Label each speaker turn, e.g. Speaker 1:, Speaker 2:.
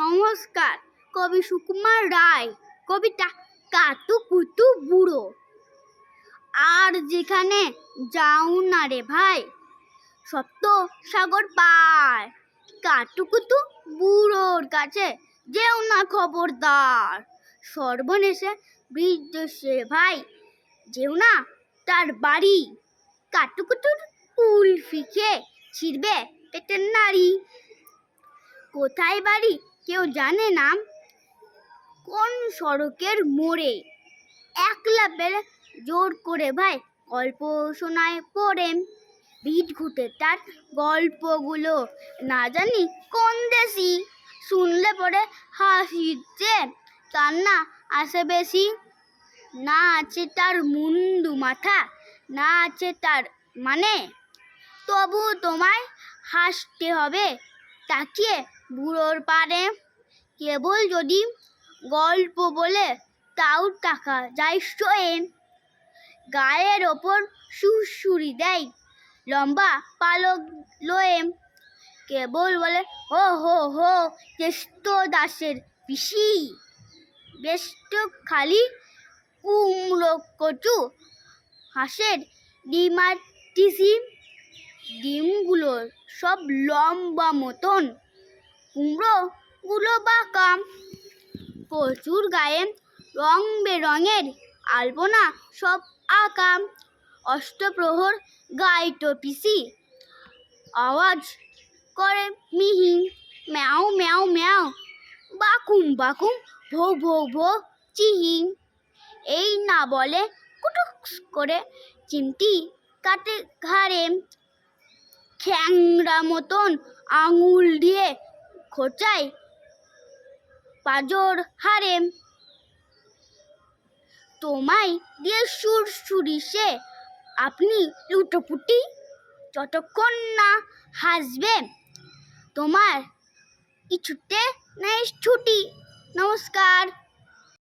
Speaker 1: নমস্কার। কবি সুকুমার রায়, কবিতা কাতু কুতু বুড়ো। আর যেখানে যাও না রে ভাই সপ্ত সাগর পার কাটুকুতু বুড়োর কাছে যেও না খবরদার। সর্বনেশে বৃদ্ধ সে ভাই, যেও না তার বাড়ি। কাটুকুতুর কুল ফিকে ছিড়বে পেটের নারী কোথায় বাড়ি কেউ জানে না কোন সড়কের মোড়ে? একলা পেলে জোর করে ভাই গল্প শোনায় পড়ে। ভিট ঘুটে তার গল্পগুলো। না জানি কোন দেশি? শুনলে পরে তার না আসে বেশি। না আছে তার মুন্ডু মাথা, না আছে তার মানে? তবু তোমায় হাসতে হবে। তাকিয়ে বুড়োর পারে কেবল যদি গল্প বলে, তাও টাকা যায় শোয়ে গায়ের ওপর সুরসুরি দেয় লম্বা পালক লয়ে কেবল বলে, ও হো হো কেষ্ট দাসের পিসি। বেষ্ট খালি কুমড়ো কচু, হাঁসের ডিমার টিসি ডিমগুলো সব লম্বা মতন। কুমড়ো কুমড়োগুলো বাঁকা প্রচুর গায়ে রং বেরঙের আলপনা সব আঁকা অষ্টপ্রহর গাইটো টপিসি আওয়াজ করে মিহি, ম্যাও ম্যাও ম্যাও। বাকুম বাকুম ভো ভো ভো, চিহি। এই না বলে কুটুক করে চিমটি কাটে ঘাড়ে। খ্যাংরা মতন আঙুল দিয়ে খোঁচায় পাজর হারে তোমায় দিয়ে সুর সুরি সে, আপনি লুটোপুটি যতক্ষণ না হাসবে, তোমার কিছুতে নেই ছুটি। নমস্কার।